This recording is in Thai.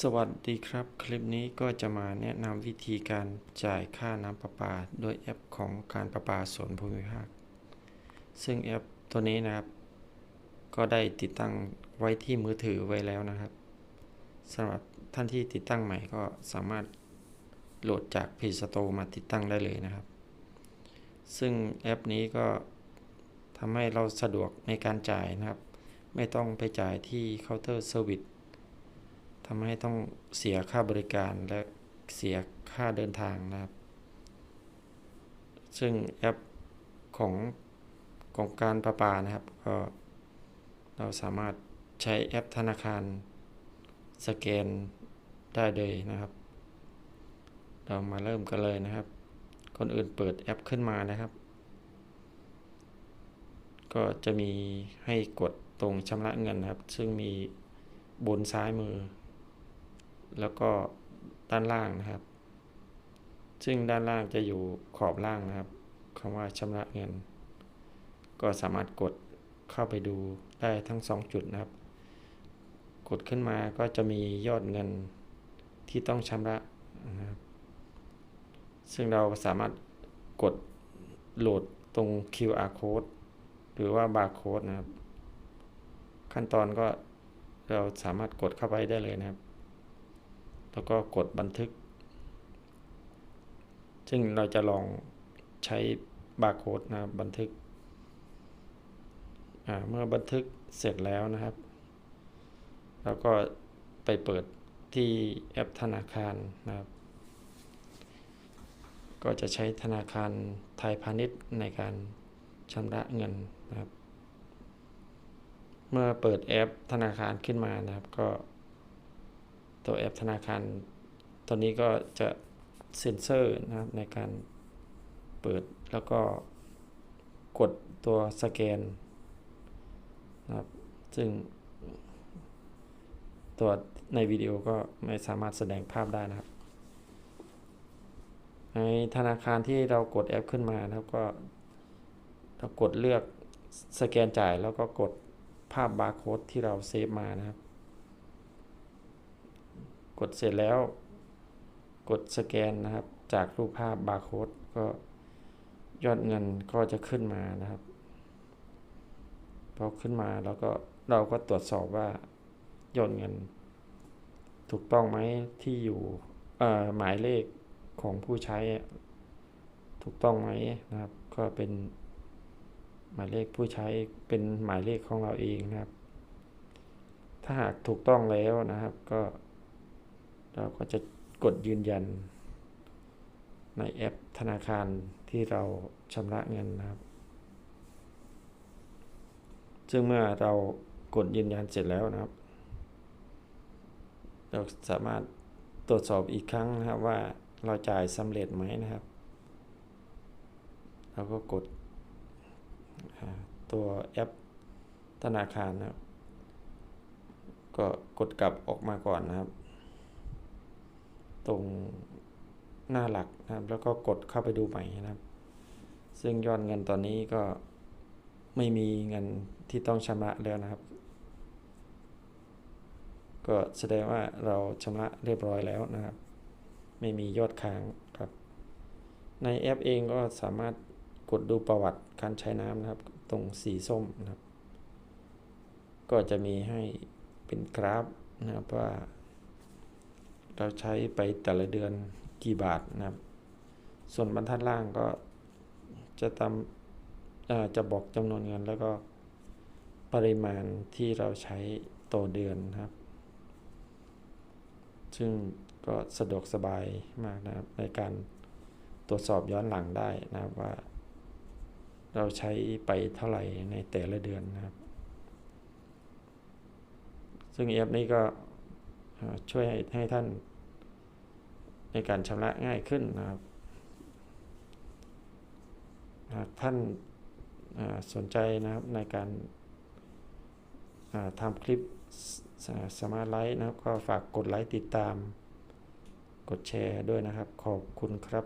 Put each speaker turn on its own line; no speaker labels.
สวัสดีครับ คลิปนี้ก็จะมาแนะนำวิธีการจ่ายค่าน้ำประปาโดยแอปของการประปาส่วนภูมิภาค ซึ่งแอปตัวนี้นะครับ ก็ได้ติดตั้งไว้ที่มือถือไว้แล้วนะครับสำหรับท่านที่ติดตั้งใหม่ก็สามารถโหลดจาก Play Store มาติดตั้งได้เลยนะครับ ซึ่งแอปนี้ก็ทำให้เราสะดวกในการจ่ายนะครับ ไม่ต้องไปจ่ายที่เคาน์เตอร์เซอร์วิส ทำให้ต้องเสียค่าบริการและเสียค่าเดินทางนะครับ ซึ่งแอปของของการประปานะครับก็เราสามารถใช้แอปธนาคารสแกนได้เลยนะครับ เรามาเริ่มกันเลยนะครับคนอื่นเปิดแอปขึ้นมานะครับ ก็จะมีให้กดตรงชำระเงินนะครับ ซึ่งมีบนซ้ายมือ แล้วก็ด้านล่างนะครับ ซึ่งด้านล่างจะอยู่ขอบล่างนะครับคำว่าชำระเงิน ก็สามารถกดเข้าไปดูได้ทั้ง 2 จุดนะครับ กดขึ้นมาก็จะมียอดเงินที่ต้องชำระนะครับ ซึ่งเราสามารถกดโหลดตรง QR code หรือว่า barcode นะครับ ขั้นตอนก็เราสามารถกดเข้าไปได้เลยนะครับ แล้วก็กดบันทึก ซึ่งเราจะลองใช้บาร์โค้ดนะบบันทึก เมื่อบันทึกเสร็จแล้วนะครับเราก็ไปเปิดที่แอปธนาคารนะครับ ก็จะใช้ธนาคารไทยพาณิชย์ในการชำระเงินนะครับ เมื่อเปิดแอปธนาคารขึ้นมานะครับก็ ตัวแอปธนาคารตัวนี้ก็จะเซ็นเซอร์นะครับในการเปิดแล้วก็กดตัวสแกนนะครับซึ่งตัวในวิดีโอก็ไม่สามารถแสดงภาพได้นะครับ ในธนาคารที่เรากดแอปขึ้นมานะครับก็เรากดเลือกสแกนจ่ายแล้วก็กดภาพบาร์โค้ดที่เราเซฟมานะครับ กดเสร็จแล้วกดสแกนนะครับ จากรูปภาพบาร์โค้ดก็ยอดเงินก็จะขึ้นมานะครับ พอขึ้นมาแล้วก็เราก็ตรวจสอบว่ายอดเงิน ถูกต้องไหมที่อยู่หมายเลขของผู้ใช้ถูกต้องไหมนะครับ ก็เป็นหมายเลขผู้ใช้เป็นหมายเลขของเราเองนะครับ ถ้าหากถูกต้องแล้วนะครับก็ เราก็จะกดยืนยันในแอปธนาคารที่เราชำระเงินนะครับ ซึ่งเมื่อเรากดยืนยันเสร็จแล้วนะครับ เราสามารถตรวจสอบอีกครั้งนะครับว่าเราจ่ายสำเร็จไหมนะครับเราก็กดตัวแอปธนาคารนะครับ ก็กดกลับออกมาก่อนนะครับ ตรงหน้าหลักนะครับ แล้วก็กดเข้าไปดูใหม่นะครับ ซึ่งยอดเงินตอนนี้ก็ไม่มีเงินที่ต้องชำระแล้วนะครับ ก็แสดงว่าเราชำระเรียบร้อยแล้วนะครับ ไม่มียอดค้างครับ ในแอปเองก็สามารถกดดูประวัติการใช้น้ำนะครับ ตรงสีส้มนะครับ ก็จะมีให้เป็นกราฟนะครับว่า เราใช้ไปแต่ละเดือนกี่บาทนะครับ ส่วนบรรทัดล่างก็จะตามจะบอกจำนวนเงินแล้วก็ปริมาณที่เราใช้ต่อเดือนนะครับ ซึ่งก็สะดวกสบายมากนะครับ ในการตรวจสอบย้อนหลังได้นะครับว่า เราใช้ไปเท่าไหร่ในแต่ละเดือนนะครับ ซึ่งแอปนี้ก็ ช่วยให้ท่านในการชำระง่ายขึ้นนะครับหากท่านสนใจนะครับในการทำคลิปสมาร์ทไลท์นะครับ ก็ฝากกดไลค์ติดตาม กดแชร์ด้วยนะครับ ขอบคุณครับ